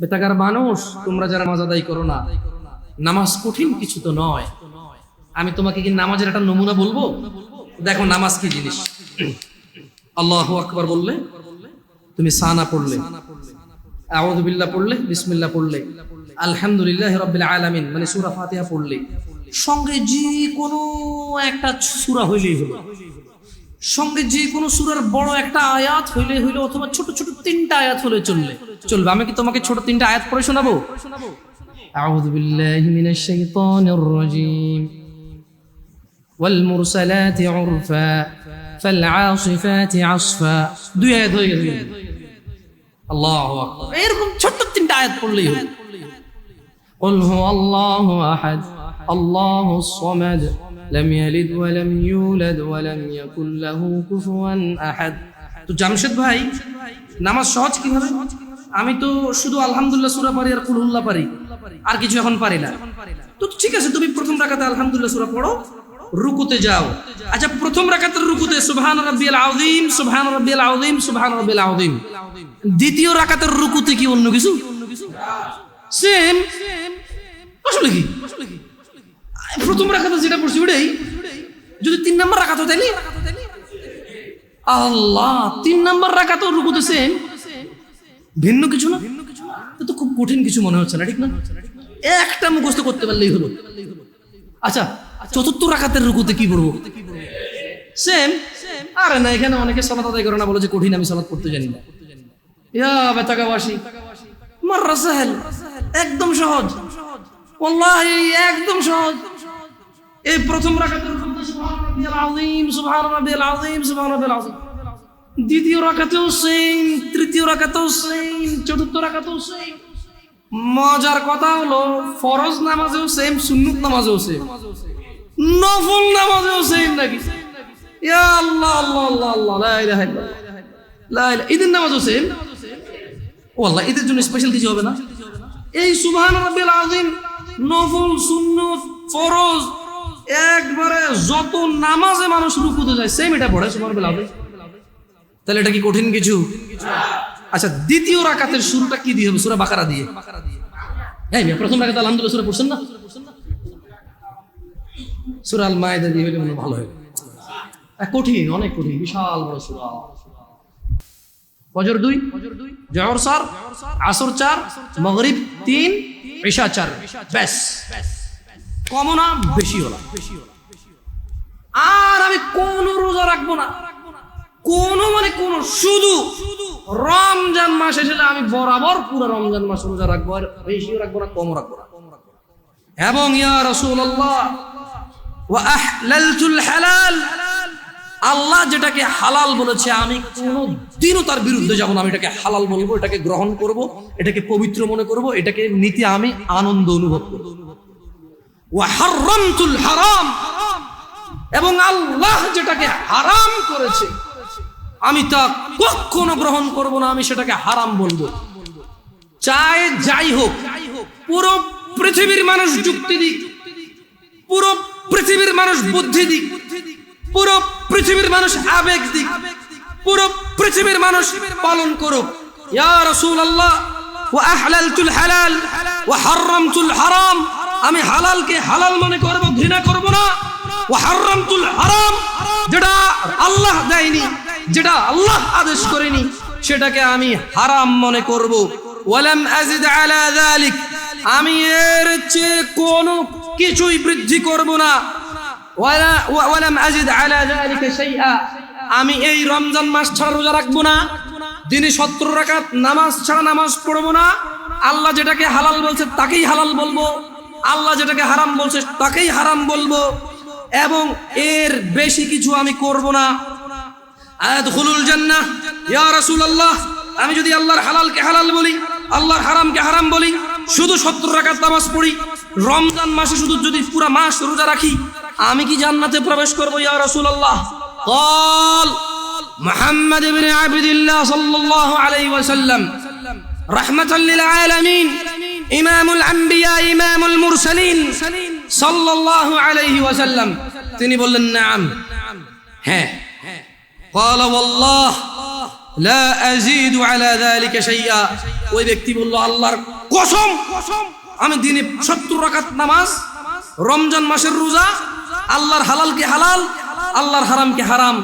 বেতাকার মানুষ, তোমরা যারা নামাজ আদায় করো না। নামাজ কঠিন কিছু তো নয়। আমি তোমাকে কি নামাজের একটা নমুনা বলব? দেখো, নামাজ কি জিনিস? আল্লাহ আকবার বললে, তুমি সানা পড়লে আউযুবিল্লাহ পড়লে, বিসমিল্লাহ পড়লে, আলহামদুলিল্লাহ রাব্বিল আলামিন মানে সূরা ফাতিহা পড়লে, সঙ্গে যে কোনো একটা সূরা হইলেই হলো। সঙ্গে যে কোনো সূরার বড় একটা আয়াত হইলে হইলে অথবা ছোট ছোট তিনটা আয়াত হলে চললে চলবে আমি কি তোমাকে ছোট তিনটা আয়াত পড়ে শোনাবো আউযু বিল্লাহি মিনাশ শাইতানির রাজীম والمرسلات عرفا فالعاصفات عصفا দুই আয়াত হয়ে গেল আল্লাহু আকবার এরকম ছোট্ট তিনটা আয়াত পড়লেই হলো قل هو الله احد الله الصمد لم يلد ولم يولد ولم يكن له كفوا احد তো জামশেদ ভাই নামাজ সহজ কিভাবে আমি তো শুধু আলহামদুলিল্লাহ সূরা পারি আর কুলহুল্লাহ পারি আর কিছু এখন পারি না তো ঠিক আছে তুমি প্রথম রাকাতে আলহামদুলিল্লাহ সূরা পড়ো রুকুতে যাও আচ্ছা প্রথম রাকাতের রুকুতে সুবহান রাব্বিয়াল আযীম সুবহান রাব্বিয়াল আযীম সুবহান রাব্বিয়াল আযীম দ্বিতীয় রাকাতের রুকুতে কি অন্য কিছু সেম আসলে কি প্রথম রাখাতে যেটা পড়ছি ওটাই যদি তিন নাম্বার রাখাত তাইলে? আল্লাহ, তিন নাম্বার রাখাতো রুকুতে সেম ভিন্ন কিছু না? তো খুব কঠিন কিছু মনে হচ্ছে না, ঠিক না? একটা মুখস্থ করতে পারলেই হলো। আচ্ছা চতুর্থ রাখাতের রুকুতে কি পড়ব সেম আরে না, এখানে অনেকে সলাত আদায় করে না, বলে যে কঠিন, আমি সলাত করতে জানি না। ইয়া বেতাকাবাসী মাররা সাহেল, একদম সহজ। একদম সহজ। এই প্রথম আযীম দ্বিতীয় রাকাতেও সেম তৃতীয় রাকাতেও সেম চতুর্থ রাকাতেও সেম মজার কথা হলো, ফরজ নামাজেও সেম সুন্নত নামাজেও সেম নফল নামাজেও সেম নাকি? আল্লাহ আল্লাহ আল্লাহ আল্লাহ ঈদের নামাজও সেম ও আল্লাহ ঈদের জন্য স্পেশাল কিছু হবে না। এই সুবহান রাব্বিল আযীম, নফল, সুন্নত, ফরজ একবারে যত নামাজে মানুষ রুকুতে যায় সেম এটা পড়ে রাব্বিল আযীম তাহলে এটা কি কঠিন কিছু? আচ্ছা দ্বিতীয় রাকাতের শুরুটা কি দিয়ে হবে? সূরা বাকারা দিয়ে। মিয়া, প্রথম রাকাতে আলহামদুলিল্লাহ সূরা পড়ছেন না? সূরা আল মায়েদা দিয়ে হলে মনে ভালো হয় আহ, কঠিন অনেক কঠিন বিশাল বড় সূরা। ফজর দুই জহর চার আসর চার মগরিব তিন ঈশা চার। ব্যাস। কম না, বেশি হলো। আর আমি কোন রোজা রাখব না। কোন মানে কোন, শুধু রমজান মাস এসে আমি বরাবর পুরো রমজান মাস রোজা রাখব, আর বেশিও রাখব না, কমও রাখব না। এবং ইয়া রাসূলুল্লাহ, ওয়া আহলালতুল হালাল আল্লাহ যেটাকে হালাল বলেছে, আমি কোনোদিনও তার বিরুদ্ধে যাব না। আমি এটাকে হালাল বলব, এটাকে গ্রহণ করব, এটাকে পবিত্র মনে করব, এটাকে নিতে আমি আনন্দ অনুভব করব। হারাম। এবং আল্লাহ যেটাকে হারাম করেছে, আমি তা কখনো গ্রহণ করব না, আমি সেটাকে হারাম বলব। চায় যাই হোক, পুরো পৃথিবীর মানুষ যুক্তি দিক, পুরো পৃথিবীর মানুষ বুদ্ধি দিক, পুরো পৃথিবীর মানুষ আবেগ দিক, পুরো পৃথিবীর মানুষ পালন করুক। ইয়া রাসূলুল্লাহ, ওয়া আহলালতুল হালাল, ওয়া হারামতুল হারাম। আমি হালালকে হালাল মনে করব, ঘৃণা করব না। ওয়া হারামতুল হারাম, যেটা আল্লাহ দেয়নি, যেটা আল্লাহ আদেশ করেনি, সেটাকে আমি হারাম মনে করব। ওয়ালাম আলা আমি এর চেয়ে কোনো কিছুই বৃদ্ধি করব না। আলা আমি এই রমজান মাস ছাড়া রোজা রাখব না। দিনে সত্তর রাকাত নামাজ ছাড়া নামাজ পড়ব না। আল্লাহ যেটাকে হালাল বলছে, তাকেই হালাল বলব। আল্লাহ যেটাকে হারাম বলছে তাকেই হারাম বলবো এবং এর বেশি কিছু আমি করব না আয়াদখুলুল জান্নাহ ইয়া রাসূলুল্লাহ আমি যদি আল্লাহর হালালকে হালাল বলি আল্লাহর হারামকে হারাম বলি শুধু সত্তর রাকাত নামাজ পড়ি রমজান মাসে শুধু যদি পুরো মাস রোজা রাখি আমি কি জান্নাতে প্রবেশ করব ইয়া রাসূলুল্লাহ قال محمد بن عبد الله صلى الله عليه وسلم رحمة للعالمين إمام الأنبياء إمام المرسلين صلى الله عليه وسلم তিনি বললেন নাম হ্যাঁ قال والله লা আযীদু আলা যালিকা শাইআ ওই ব্যক্তি বলল আল্লাহর কসম আমি দিনে 70 রাকাত নামাজ রমজান মাসের রোজা আল্লাহর হালালকে হালাল আল্লাহর হারামকে হারাম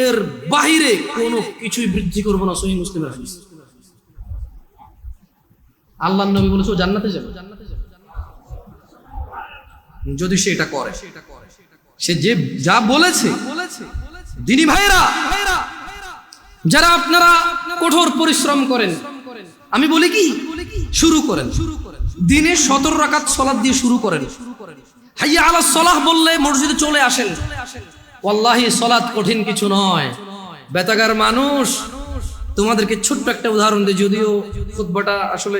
এর বাহিরে কোনো কিছুই বৃদ্ধি করব না সহিহ মুসলিমের হাদিস আল্লাহর নবী বলেছে, ও জান্নাতে যাবে। যদি সে এটা করে, সে যে যা বলেছে, দিনী ভাইরা যারা আপনারা কঠোর পরিশ্রম করেন, আমি বলি কি? শুরু করেন। দিনে সতেরো রাকাত সলাদ দিয়ে শুরু করেন। হাইয়া আলা সলাহ বললে মসজিদে চলে আসেন। ওয়াল্লাহি সলাদ কঠিন কিছু নয়। বেতাগার মানুষ তোমাদেরকে ছোট্ট একটা উদাহরণ দিই, যদিও খুতবাটা আসলে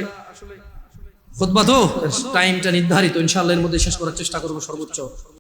খুতবা তো টাইমটা নির্ধারিত। ইনশাআল্লাহ এর মধ্যে শেষ করার চেষ্টা করব সর্বোচ্চ।